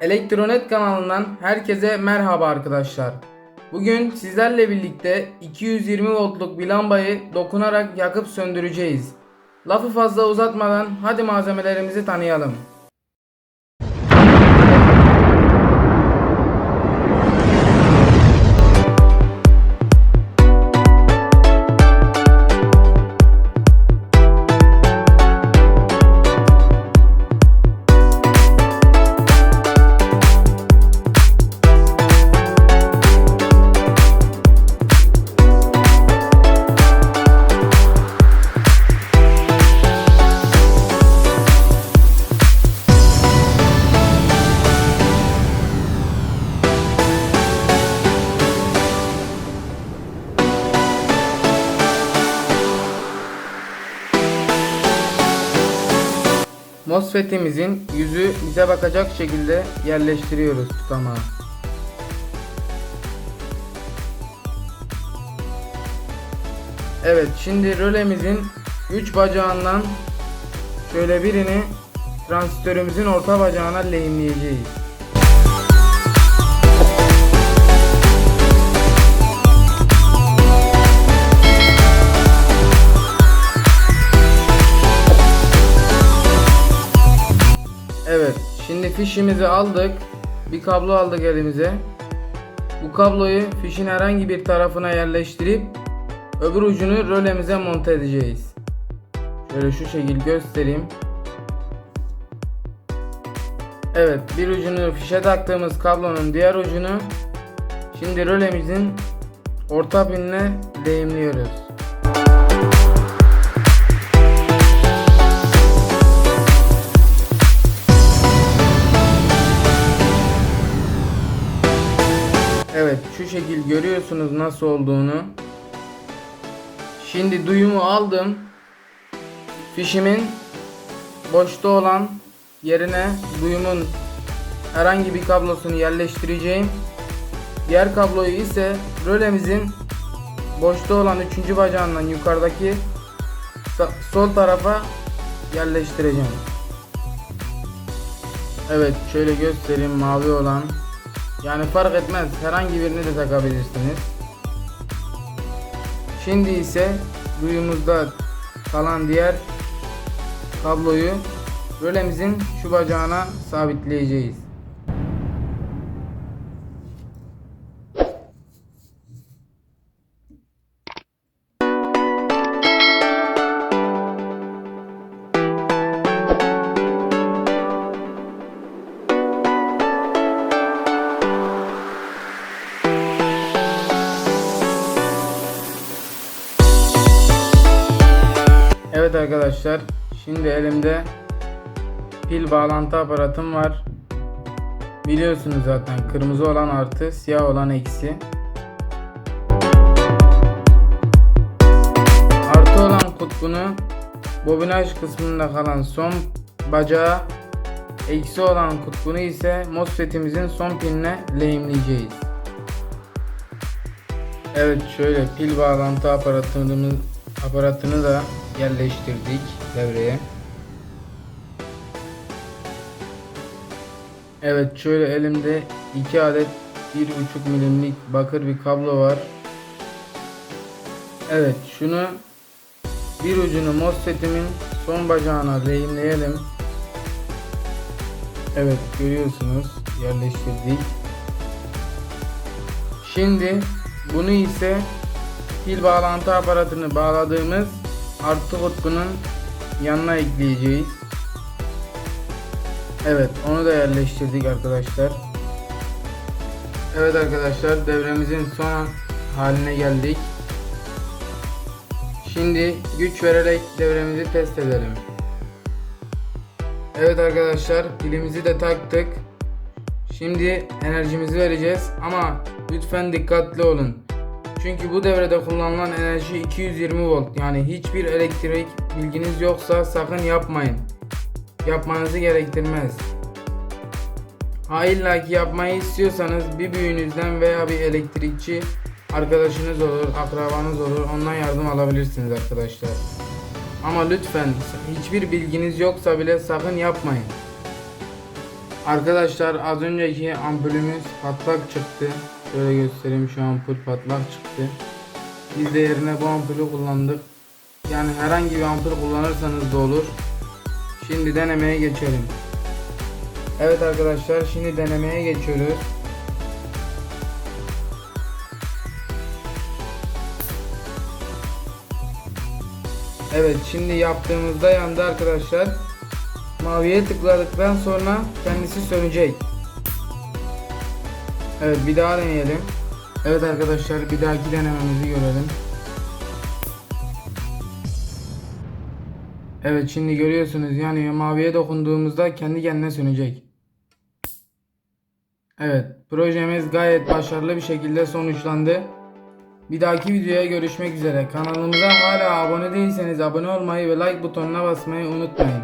Elektronet kanalından herkese merhaba arkadaşlar. Bugün sizlerle birlikte 220 voltluk bir lambayı dokunarak yakıp söndüreceğiz. Lafı fazla uzatmadan hadi malzemelerimizi tanıyalım. MOSFET'imizin yüzü bize bakacak şekilde yerleştiriyoruz tutamağı. Evet şimdi rölemizin 3 bacağından şöyle birini transistörümüzün orta bacağına lehimleyeceğiz. Şimdi fişimizi aldık. Bir kablo aldık elimize. Bu kabloyu fişin herhangi bir tarafına yerleştirip öbür ucunu rölemize monte edeceğiz. Şöyle şu şekil göstereyim. Evet, bir ucunu fişe taktığımız kablonun diğer ucunu şimdi rölemizin orta pinine lehimliyoruz. Evet şu şekil görüyorsunuz nasıl olduğunu. Şimdi duyumu aldım. Fişimin boşta olan yerine duyumun herhangi bir kablosunu yerleştireceğim. Diğer kabloyu ise rölemizin boşta olan üçüncü bacağından yukarıdaki sol tarafa yerleştireceğim. Evet şöyle göstereyim mavi olan yani fark etmez herhangi birini de takabilirsiniz. Şimdi ise duyumuzda kalan diğer kabloyu rölemizin şu bacağına sabitleyeceğiz. Evet arkadaşlar şimdi elimde pil bağlantı aparatım var. Biliyorsunuz zaten kırmızı olan artı siyah olan eksi. Artı olan kutbunu bobinaj kısmında kalan son bacağı eksi olan kutbunu ise MOSFET'imizin son pinine lehimleyeceğiz. Evet şöyle pil bağlantı aparatımız aparatını da yerleştirdik devreye. Evet şöyle elimde 2 adet 1.5 milimlik bakır bir kablo var. Evet şunu bir ucunu MOSFET'imin son bacağına lehimleyelim. Evet görüyorsunuz yerleştirdik. Şimdi bunu ise pil bağlantı aparatını bağladığımız artı kutbunun yanına ekleyeceğiz. Evet onu da yerleştirdik arkadaşlar. Evet arkadaşlar devremizin son haline geldik. Şimdi güç vererek devremizi test edelim. Evet arkadaşlar pilimizi de taktık. Şimdi enerjimizi vereceğiz ama lütfen dikkatli olun. Çünkü bu devrede kullanılan enerji 220 volt. Yani hiçbir elektrik bilginiz yoksa sakın yapmayın. Yapmanızı gerektirmez. Ha illa ki yapmayı istiyorsanız bir büyüğünüzden veya bir elektrikçi arkadaşınız olur, akrabanız olur. Ondan yardım alabilirsiniz arkadaşlar. Ama lütfen hiçbir bilginiz yoksa bile sakın yapmayın. Arkadaşlar az önceki ampulümüz patlak çıktı. Şöyle göstereyim şu ampul patlak çıktı. Biz de yerine bu ampulü kullandık. Yani herhangi bir ampul kullanırsanız da olur. Şimdi denemeye geçelim. Evet arkadaşlar şimdi denemeye geçiyoruz. Evet şimdi yaptığımızda yandı arkadaşlar. Maviye tıkladıktan sonra kendisi sönecek. Evet bir daha deneyelim. Evet arkadaşlar bir dahaki denememizi görelim. Evet şimdi görüyorsunuz yani maviye dokunduğumuzda kendi kendine sönecek. Evet projemiz gayet başarılı bir şekilde sonuçlandı. Bir dahaki videoya görüşmek üzere. Kanalımıza hala abone değilseniz abone olmayı ve like butonuna basmayı unutmayın.